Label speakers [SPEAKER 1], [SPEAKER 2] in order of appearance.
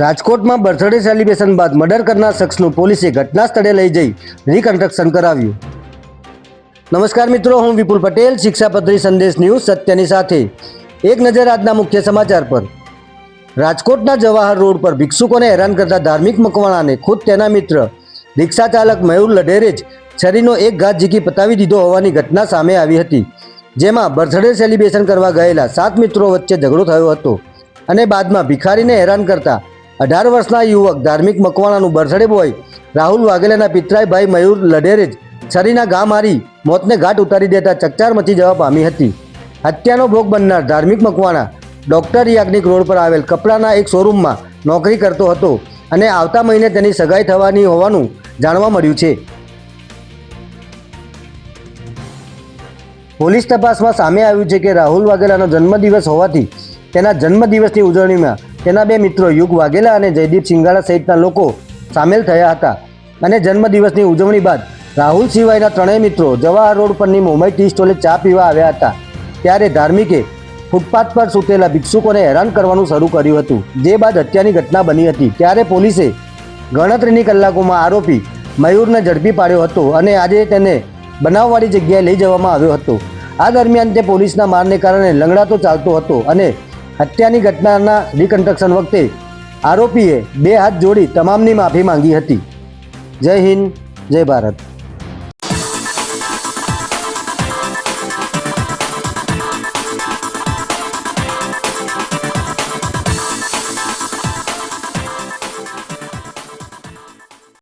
[SPEAKER 1] રાજકોટમાં birthday celebration બાદ murder કરનાર શખ્સનું પોલીસે ઘટના સ્થળે લઈ જઈ રિકન્સ્ટ્રક્શન કરાવ્યું. નમસ્કાર મિત્રો, હું વિપુલ પટેલ શિક્ષાપત્રી સંદેશ ન્યૂઝ સત્યની સાથે. એક નજર આજના મુખ્ય સમાચાર પર. રાજકોટના જવાહર રોડ પર ભિક્ષુકોને હેરાન કરતા ધાર્મિક મકવાણાને ખુદ તેના મિત્ર રિક્ષા ચાલક મયુર લઢેરે જ છરીનો એક ઘાત ઝીકી પતાવી દીધો હોવાની ઘટના સામે આવી હતી, જેમાં બર્થડે સેલિબ્રેશન કરવા ગયેલા સાત મિત્રો વચ્ચે ઝઘડો થયો હતો અને બાદમાં ભિખારીને હેરાન કરતા અઢાર વર્ષના યુવક ધાર્મિક મકવાણાનું બર્થડે બોય રાહુલ વાઘેલાના પિતરાઈભાઈ મયુર લઢેરે જ છરીના ઘા મારી મોતને ઘાટ ઉતારી દેતા ચકચાર મચી જવા પામી હતી. હત્યાનો ભોગ બનનાર ધાર્મિક મકવાણા ડોક્ટર યાજ્ઞિક રોડ પર આવેલ કપડાના એક શોરૂમમાં નોકરી કરતો હતો અને આવતા મહિને તેની સગાઈ થવાની હોવાનું જાણવા મળ્યું છે. પોલીસ તપાસમાં સામે આવ્યું છે કે રાહુલ વાઘેલાનો જન્મદિવસ હોવાથી તેના જન્મદિવસની ઉજવણીમાં તેના બે મિત્રો યુગ વાઘેલા અને જયદીપ સિંગાળા સહિતના લોકો સામેલ થયા હતા. અને જન્મદિવસની ઉજવણી બાદ રાહુલ સિવાયના ત્રણેય મિત્રો જવાહર રોડ પરની મુંબઈ ટી સ્ટોલે ચા પીવા આવ્યા હતા. ત્યારે ધાર્મિકે ફૂટપાથ પર સૂતેલા ભિક્ષુકોને હેરાન કરવાનું શરૂ કર્યું હતું. જે બાદ હત્યાની ઘટના બની હતી. ત્યારે પોલીસે ગણતરીની કલાકોમાં આરોપી મયુરને ઝડપી પાડ્યો હતો અને આજે તેને બનાવવાળી જગ્યાએ લઈ જવામાં આવ્યો હતો. આ દરમિયાન તે પોલીસના મારને કારણે લંગડાતો ચાલતો હતો અને હત્યાની ઘટનાના રિકન્સ્ટ્રક્શન વખતે આરોપીએ બે હાથ જોડી તમામની માફી માંગી હતી. જય હિન્દ, જય ભારત.